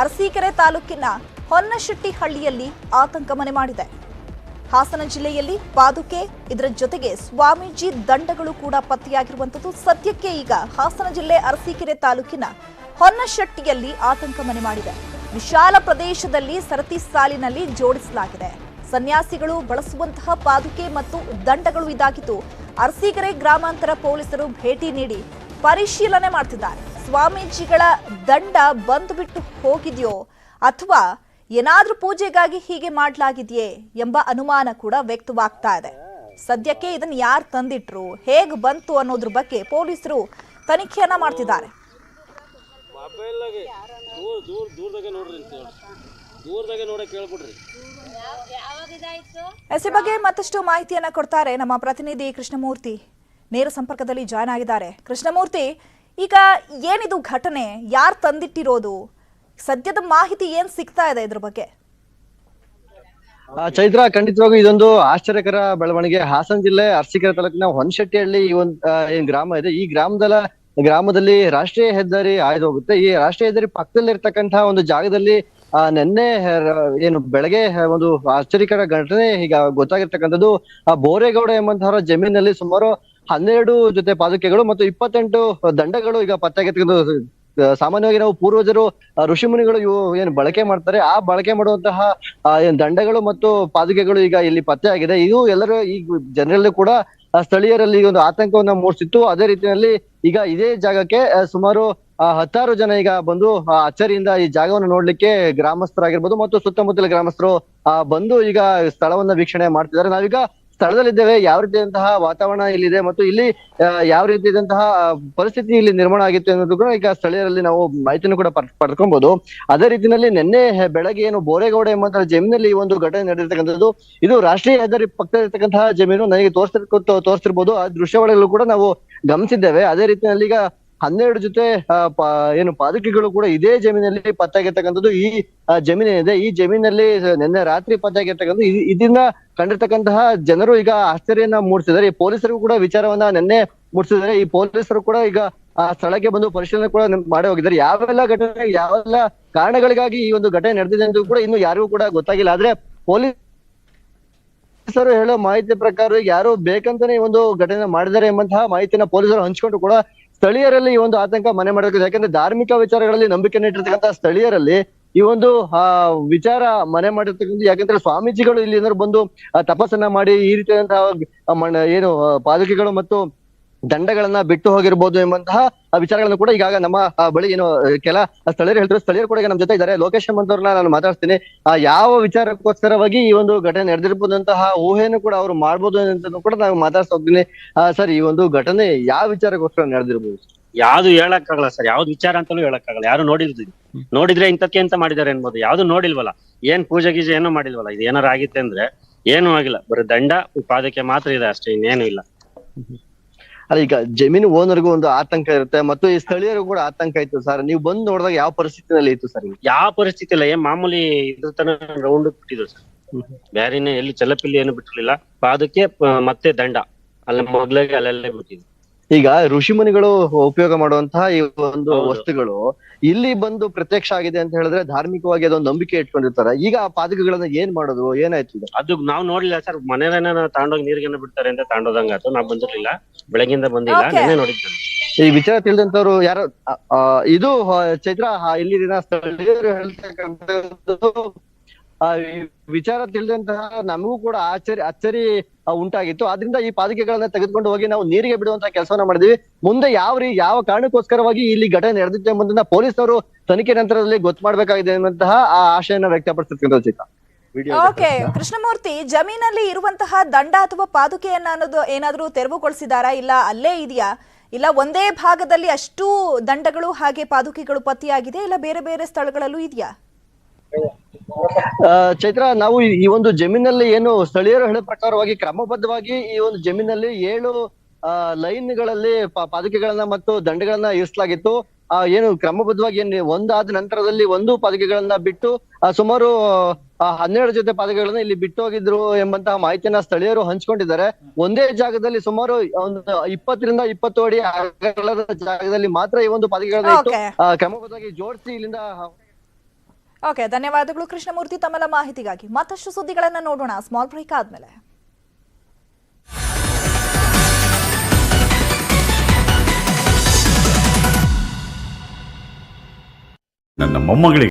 ಅರಸೀಕೆರೆ ತಾಲೂಕಿನ ಹೊನ್ನಶೆಟ್ಟಿಹಳ್ಳಿಯಲ್ಲಿ ಆತಂಕ ಮನೆ ಮಾಡಿದೆ. ಹಾಸನ ಜಿಲ್ಲೆಯಲ್ಲಿ ಪಾದುಕೆ ಇದರ ಜೊತೆಗೆ ಸ್ವಾಮೀಜಿ ದಂಡಗಳು ಕೂಡ ಪತ್ತೆಯಾಗಿರುವಂತದ್ದು ಸದ್ಯಕ್ಕೆ ಈಗ ಹಾಸನ ಜಿಲ್ಲೆ ಅರಸೀಕೆರೆ ತಾಲೂಕಿನ ಹೊನ್ನಶೆಟ್ಟಿಯಲ್ಲಿ ಆತಂಕ ಮನೆ ಮಾಡಿದೆ. ವಿಶಾಲ ಪ್ರದೇಶದಲ್ಲಿ ಸರತಿ ಸಾಲಿನಲ್ಲಿ ಜೋಡಿಸಲಾಗಿದೆ. ಸನ್ಯಾಸಿಗಳು ಬಳಸುವಂತಹ ಪಾದುಕೆ ಮತ್ತು ದಂಡಗಳು ಇದಾಗಿದ್ದು ಅರಸೀಕೆರೆ ಗ್ರಾಮಾಂತರ ಪೊಲೀಸರು ಭೇಟಿ ನೀಡಿ ಪರಿಶೀಲನೆ ಮಾಡ್ತಿದ್ದಾರೆ. ಸ್ವಾಮೀಜಿಗಳ ದಂಡ ಬಂದು ಬಿಟ್ಟು ಹೋಗಿದೆಯೋ ಅಥವಾ ಏನಾದ್ರೂ ಪೂಜೆಗಾಗಿ ಹೀಗೆ ಮಾಡಲಾಗಿದೆಯೇ ಎಂಬ ಅನುಮಾನ ಕೂಡ ವ್ಯಕ್ತವಾಗ್ತಾ ಇದೆ. ಸದ್ಯಕ್ಕೆ ಇದನ್ನು ಯಾರು ತಂದಿಟ್ರು ಹೇಗೆ ಬಂತು ಅನ್ನೋದ್ರ ಬಗ್ಗೆ ಪೊಲೀಸರು ತನಿಖೆಯನ್ನ ಮಾಡ್ತಿದ್ದಾರೆ. ಎಸ್ ಈ ಬಗ್ಗೆ ಮತ್ತಷ್ಟು ಮಾಹಿತಿಯನ್ನ ಕೊಡ್ತಾರೆ ನಮ್ಮ ಪ್ರತಿನಿಧಿ ಕೃಷ್ಣಮೂರ್ತಿ. ನೇರ ಸಂಪರ್ಕದಲ್ಲಿ ಜಾಯ್ನ್ ಆಗಿದ್ದಾರೆ. ಕೃಷ್ಣಮೂರ್ತಿ ಈಗ ಏನಿದು ಘಟನೆ? ಯಾರು ತಂದಿಟ್ಟಿರೋದು? ಸದ್ಯದ ಮಾಹಿತಿ ಏನ್ ಸಿಗ್ತಾ ಇದೆ ಇದ್ರ ಬಗ್ಗೆ? ಚೈತ್ರ ಖಂಡಿತವಾಗೂ ಇದೊಂದು ಆಶ್ಚರ್ಯಕರ ಬೆಳವಣಿಗೆ. ಹಾಸನ ಜಿಲ್ಲೆ ಅರಸೀಕೆರೆ ತಾಲೂಕಿನ ಹೊನ್ಶೆಟ್ಟಿಹಳ್ಳಿ ಈ ಒಂದು ಏನ್ ಗ್ರಾಮ ಇದೆ. ಈ ಗ್ರಾಮದಲ್ಲ ಗ್ರಾಮದಲ್ಲಿ ರಾಷ್ಟ್ರೀಯ ಹೆದ್ದಾರಿ ಆಯ್ದು ಹೋಗುತ್ತೆ. ಈ ರಾಷ್ಟ್ರೀಯ ಹೆದ್ದಾರಿ ಪಕ್ಕದಲ್ಲಿ ಇರ್ತಕ್ಕಂತಹ ಒಂದು ಜಾಗದಲ್ಲಿ, ಆ, ನಿನ್ನೆ ಏನು ಬೆಳಗ್ಗೆ ಒಂದು ಆಶ್ಚರ್ಯಕರ ಘಟನೆ ಈಗ ಗೊತ್ತಾಗಿರ್ತಕ್ಕಂಥದ್ದು. ಆ, ಬೋರೇಗೌಡ ಎಂಬಂತಹ ಜಮೀನಲ್ಲಿ ಸುಮಾರು ಹನ್ನೆರಡು ಜೊತೆ ಪಾದುಕೆಗಳು ಮತ್ತು ಇಪ್ಪತ್ತೆಂಟು ದಂಡಗಳು ಈಗ ಪತ್ತೆ ಆ, ಸಾಮಾನ್ಯವಾಗಿ ನಾವು ಪೂರ್ವಜರು ಋಷಿಮುನಿಗಳು ಇವು ಏನು ಬಳಕೆ ಮಾಡ್ತಾರೆ? ಆ ಬಳಕೆ ಮಾಡುವಂತಹ ಏನ್ ದಂಡಗಳು ಮತ್ತು ಪಾದುಕೆಗಳು ಈಗ ಇಲ್ಲಿ ಪತ್ತೆಯಾಗಿದೆ. ಇದು ಎಲ್ಲರೂ ಈ ಜನರಲ್ಲೂ ಕೂಡ ಸ್ಥಳೀಯರಲ್ಲಿ ಒಂದು ಆತಂಕವನ್ನ ಮೂಡಿಸಿತ್ತು. ಅದೇ ರೀತಿಯಲ್ಲಿ ಈಗ ಇದೇ ಜಾಗಕ್ಕೆ ಸುಮಾರು ಹತ್ತಾರು ಜನ ಈಗ ಬಂದು ಅಚ್ಚರಿಯಿಂದ ಈ ಜಾಗವನ್ನು ನೋಡ್ಲಿಕ್ಕೆ ಗ್ರಾಮಸ್ಥರಾಗಿರ್ಬೋದು ಮತ್ತು ಸುತ್ತಮುತ್ತಲ ಗ್ರಾಮಸ್ಥರು ಬಂದು ಈಗ ಸ್ಥಳವನ್ನ ವೀಕ್ಷಣೆ ಮಾಡ್ತಿದ್ದಾರೆ. ನಾವೀಗ ಸ್ಥಳದಲ್ಲಿದ್ದೇವೆ, ಯಾವ ರೀತಿಯಾದಂತಹ ವಾತಾವರಣ ಇಲ್ಲಿದೆ ಮತ್ತು ಇಲ್ಲಿ ಯಾವ ರೀತಿಯಾದಂತಹ ಪರಿಸ್ಥಿತಿ ಇಲ್ಲಿ ನಿರ್ಮಾಣ ಆಗಿತ್ತು ಅನ್ನೋದು ಕೂಡ ಈಗ ಸ್ಥಳೀಯರಲ್ಲಿ ನಾವು ಮಾಹಿತಿಯನ್ನು ಕೂಡ ಪಡ್- ಪಡ್ಕೊಬಹುದು ಅದೇ ರೀತಿಯಲ್ಲಿ ನಿನ್ನೆ ಬೆಳಗ್ಗೆ ಏನು ಬೋರೇಗೌಡ ಎಂಬಂತಹ ಜಮೀನಲ್ಲಿ ಈ ಒಂದು ಘಟನೆ ನಡೆದಿರ್ತಕ್ಕಂಥದ್ದು, ಇದು ರಾಷ್ಟ್ರೀಯ ಹೆದ್ದಾರಿ ಪಕ್ಕದಲ್ಲಿರ್ತಕ್ಕಂತಹ ಜಮೀನು ನನಗೆ ತೋರಿಸ್ತಿರ್ ತೋರಿಸ್ತಿರ್ಬೋದು. ಆ ದೃಶ್ಯಾವಳಿಗಳು ಕೂಡ ನಾವು ಗಮನಿಸಿದ್ದೇವೆ. ಅದೇ ರೀತಿಯಲ್ಲಿ ಈಗ ಹನ್ನೆರಡು ಜೊತೆ ಏನು ಪಾದುಕೆಗಳು ಕೂಡ ಇದೇ ಜಮೀನಲ್ಲಿ ಪತ್ತಾಗಿರ್ತಕ್ಕಂಥದ್ದು. ಈ ಇದೆ. ಈ ಜಮೀನಲ್ಲಿ ನಿನ್ನೆ ರಾತ್ರಿ ಪತ್ತೆ ಇದ್- ಇದನ್ನ ಕಂಡಿರ್ತಕ್ಕಂತಹ ಜನರು ಈಗ ಆಶ್ಚರ್ಯನ ಮೂಡಿಸಿದ್ದಾರೆ. ಈ ಪೊಲೀಸರಿಗೂ ಕೂಡ ವಿಚಾರವನ್ನ ನಿನ್ನೆ ಮೂಡಿಸಿದ್ದಾರೆ. ಈ ಪೊಲೀಸರು ಕೂಡ ಈಗ, ಆ, ಸ್ಥಳಕ್ಕೆ ಬಂದು ಪರಿಶೀಲನೆ ಕೂಡ ಮಾಡಿ ಹೋಗಿದ್ದಾರೆ. ಯಾವೆಲ್ಲ ಘಟನೆ, ಯಾವೆಲ್ಲ ಕಾರಣಗಳಿಗಾಗಿ ಈ ಒಂದು ಘಟನೆ ನಡೆದಿದೆ ಅಂತ ಕೂಡ ಇನ್ನು ಯಾರಿಗೂ ಕೂಡ ಗೊತ್ತಾಗಿಲ್ಲ. ಆದ್ರೆ ಪೊಲೀಸ್ ಪೊಲೀಸರು ಹೇಳೋ ಮಾಹಿತಿ ಪ್ರಕಾರ ಯಾರು ಬೇಕಂತಾನೆ ಒಂದು ಘಟನೆ ಮಾಡಿದ್ದಾರೆ ಎಂಬಂತಹ ಮಾಹಿತಿನ ಪೊಲೀಸರು ಹಂಚಿಕೊಂಡು ಕೂಡ ಸ್ಥಳೀಯರಲ್ಲಿ ಈ ಒಂದು ಆತಂಕ ಮನೆ ಮಾಡಬೇಕು ಯಾಕಂದ್ರೆ ಧಾರ್ಮಿಕ ವಿಚಾರಗಳಲ್ಲಿ ನಂಬಿಕೆ ಇಟ್ಟಿರ್ತಕ್ಕಂತಹ ಸ್ಥಳೀಯರಲ್ಲಿ ಈ ಒಂದು, ಆ, ವಿಚಾರ ಮನೆ ಮಾಡಿರ್ತಕ್ಕಂಥ, ಯಾಕಂದ್ರೆ ಸ್ವಾಮೀಜಿಗಳು ಇಲ್ಲಿ ಏನಾದ್ರು ಬಂದು ತಪಸ್ಸನ್ನ ಮಾಡಿ ಈ ರೀತಿಯಾದಂತಹ ಏನು ಪಾದುಕೆಗಳು ಮತ್ತು ದಂಡಗಳನ್ನ ಬಿಟ್ಟು ಹೋಗಿರ್ಬೋದು ಎಂಬಂತಹ ವಿಚಾರಗಳನ್ನು ಕೂಡ ಈಗಾಗ ನಮ್ಮ ಬಳಿ ಏನು, ಕೆಲ ಸ್ಥಳೀಯರು ಹೇಳ್ತಾರೆ ಸ್ಥಳೀಯರು ಕೂಡ ನಮ್ಮ ಜೊತೆ ಇದ್ದಾರೆ. ಲೋಕೇಶ್ ಎಂಬಂತವ್ರನ್ನ ನಾನು ಮಾತಾಡ್ತೀನಿ. ಆ, ಯಾವ ವಿಚಾರಕ್ಕೋಸ್ಕರವಾಗಿ ಈ ಒಂದು ಘಟನೆ ನಡೆದಿರ್ಬೋದಂತಹ ಊಹೆಯನ್ನು ಕೂಡ ಅವರು ಮಾಡ್ಬೋದು ಅಂತ ಕೂಡ ನಾನು ಮಾತಾಡ್ತಾ ಹೋಗ್ತೀನಿ. ಸರ್, ಈ ಒಂದು ಘಟನೆ ಯಾವ ವಿಚಾರಕ್ಕೋಸ್ಕರ ನಡೆದಿರ್ಬೋದು? ಯಾವ್ದು ಹೇಳಕ್ಕಾಗಲ್ಲ ಸರ್. ಯಾವ್ದು ವಿಚಾರ ಅಂತಲೂ ಹೇಳಕ್ಕಾಗಲ್ಲ. ಯಾರು ನೋಡಿದ್ರು ನೋಡಿದ್ರೆ ಇಂತಕ್ಕೆ ಅಂತ ಮಾಡಿದ್ದಾರೆ ಅನ್ಬೋದು ಯಾವ್ದು ನೋಡಿಲ್ವಲ್ಲ? ಏನ್ ಪೂಜೆ ಗೀಜೆ ಏನೋ ಮಾಡಿಲ್ವಲ್ಲ? ಇದು ಏನಾರ ಆಗಿತ್ತೆ ಅಂದ್ರೆ ಏನೂ ಆಗಿಲ್ಲ. ಬರೀ ದಂಡ ಪಾದಕ್ಕೆ ಮಾತ್ರ ಇದೆ ಅಷ್ಟೇ, ಇನ್ನೇನು ಇಲ್ಲ. ಅಲ್ಲ, ಈಗ ಜಮೀನು ಓನರ್ಗೂ ಒಂದು ಆತಂಕ ಇರುತ್ತೆ, ಮತ್ತು ಈ ಸ್ಥಳೀಯರು ಕೂಡ ಆತಂಕ ಇತ್ತು ಸರ್ ನೀವು ಬಂದು ನೋಡಿದಾಗ ಯಾವ ಪರಿಸ್ಥಿತಿನಲ್ಲಿ ಇತ್ತು ಸರ್ ಯಾವ ಪರಿಸ್ಥಿತಿ ಇಲ್ಲ, ಏನ್ ಮಾಮೂಲಿ ಇದ್ರ ರೌಂಡ್ ಬಿಟ್ಟಿದ್ರು ಸರ್ ಬ್ಯಾರಿನೇ ಎಲ್ಲಿ ಚಲಪಿಲ್ಲಿ ಏನು ಬಿಟ್ಟಿರ್ಲಿಲ್ಲ. ಅದಕ್ಕೆ ಮತ್ತೆ ದಂಡ. ಅಲ್ಲ ಮೊದ್ಲಾಗಿ ಅಲ್ಲೆಲ್ಲೇ ಬಿಟ್ಟಿದ್ರು ಈಗ ಋಷಿಮುನಿಗಳು ಉಪಯೋಗ ಮಾಡುವಂತಹ ಈ ಒಂದು ವಸ್ತುಗಳು ಇಲ್ಲಿ ಬಂದು ಪ್ರತ್ಯಕ್ಷ ಆಗಿದೆ ಅಂತ ಹೇಳಿದ್ರೆ ಧಾರ್ಮಿಕವಾಗಿ ಅದೊಂದು ನಂಬಿಕೆ ಇಟ್ಕೊಂಡಿರ್ತಾರೆ. ಈಗ ಆ ಪಾದಕಗಳನ್ನ ಏನ್ ಮಾಡೋದು? ಏನಾಯ್ತು ಈಗ? ಅದು ನಾವ್ ನೋಡ್ಲಿಲ್ಲ ಸರ್. ಮನೇಲೇನ ತಗೊಂಡೋಗಿ ನೀರಿಗೆ ಬಿಡ್ತಾರೆ ಅಂತ ತಗೊಂಡೋದಂಗ ಆಯ್ತು. ನಾವ್ ಬಂದಿರ್ಲಿಲ್ಲ. ಬೆಳಗಿಂದ ಬಂದಿಲ್ಲ. ನೆನ್ನೆ ನೋಡಿದ್ದು ಈ ವಿಚಾರ ತಿಳಿದಂತವ್ರು ಯಾರು ಇದು ಚೈತ್ರ ಇಲ್ಲಿ ದಿನ ಸ್ಥಳೀಯರು ಹೇಳ್ತಕ್ಕಂಥದ್ದು ವಿಚಾರ ತಿಳಿದಂತಹ ನಮಗೂ ಕೂಡ ಆಶ್ಚರ್ಯ ಅಚ್ಚರಿ ಆ, ಉಂಟಾಗಿತ್ತು. ಆದ್ರಿಂದ ಈ ಪಾದಕೆಗಳನ್ನ ತೆಗೆದುಕೊಂಡು ಹೋಗಿ ನಾವು ನೀರಿಗೆ ಬಿಡುವಂತ ಕೆಲಸವನ್ನ ಮಾಡಿದ್ವಿ. ಮುಂದೆ ಯಾವ ರೀ ಯಾವ ಕಾರಣಕ್ಕೋಸ್ಕರವಾಗಿ ಇಲ್ಲಿ ಘಟನೆ ನಡೆದಿತ್ತು ಎಂಬುದನ್ನ ಪೊಲೀಸರು ತನಿಖೆ ನಂತರದಲ್ಲಿ ಗೊತ್ತು ಮಾಡ್ಬೇಕಾಗಿದೆ ಎನ್ನುವಂತಹ ಆ ಆಶಯನ ವ್ಯಕ್ತಪಡಿಸಿರ್ತಕ್ಕಂಥ ಚಿತ್ರ ಓಕೆ ಕೃಷ್ಣಮೂರ್ತಿ ಜಮೀನಲ್ಲಿ ಇರುವಂತಹ ದಂಡ ಅಥವಾ ಪಾದುಕೆಯನ್ನ ಅನ್ನೋದು ಏನಾದ್ರೂ ತೆರವುಗೊಳಿಸಿದಾರಾ ಇಲ್ಲ ಅಲ್ಲೇ ಇದೆಯಾ? ಇಲ್ಲ ಒಂದೇ ಭಾಗದಲ್ಲಿ ಅಷ್ಟು ದಂಡಗಳು ಹಾಗೆ ಪಾದುಕೆಗಳು ಪತ್ತೆಯಾಗಿದೆ ಇಲ್ಲ ಬೇರೆ ಬೇರೆ ಸ್ಥಳಗಳಲ್ಲೂ ಇದೆಯಾ? ಆ, ಚೈತ್ರ ನಾವು ಈ- ಒಂದು ಜಮೀನಲ್ಲಿ ಏನು ಸ್ಥಳೀಯರು ಹೇಳೋ ಪ್ರಕಾರವಾಗಿ ಕ್ರಮಬದ್ಧವಾಗಿ ಈ ಒಂದು ಜಮೀನಲ್ಲಿ ಏಳು ಆ ಲೈನ್ಗಳಲ್ಲಿ ಪ- ಪಾದುಕೆಗಳನ್ನ ಮತ್ತು ದಂಡಗಳನ್ನ ಇರಿಸಲಾಗಿತ್ತು. ಆ ಏನು ಕ್ರಮಬದ್ಧವಾಗಿ ಏನ್ ಒಂದಾದ ನಂತರದಲ್ಲಿ ಒಂದು ಪದಕಗಳನ್ನ ಬಿಟ್ಟು ಸುಮಾರು ಹನ್ನೆರಡು ಜೊತೆ ಪಾದಕೆಗಳನ್ನ ಇಲ್ಲಿ ಬಿಟ್ಟು ಹೋಗಿದ್ರು ಎಂಬಂತಹ ಮಾಹಿತಿಯನ್ನ ಸ್ಥಳೀಯರು ಹಂಚ್ಕೊಂಡಿದ್ದಾರೆ. ಒಂದೇ ಜಾಗದಲ್ಲಿ ಸುಮಾರು ಒಂದು ಇಪ್ಪತ್ತರಿಂದ ಇಪ್ಪತ್ತು ಅಡಿ ಅಗಲದ ಜಾಗದಲ್ಲಿ ಮಾತ್ರ ಈ ಒಂದು ಪದಕಗಳನ್ನ ಇಟ್ಟು ಕ್ರಮಬದ್ಧವಾಗಿ ಜೋಡಿಸಿ ಇಲ್ಲಿಂದ ಓಕೆ ಧನ್ಯವಾದಗಳು ಕೃಷ್ಣಮೂರ್ತಿ ತಮ್ಮೆಲ್ಲ ಮಾಹಿತಿಗಾಗಿ. ಮತ್ತಷ್ಟು ಸುದ್ದಿಗಳನ್ನ ನೋಡೋಣ. ಸ್ಮಾಲ್ ಬ್ರೇಕ್ ಆದ್ಮೇಲೆ. ನನ್ನ ಮೊಮ್ಮಗಳಿಗೆ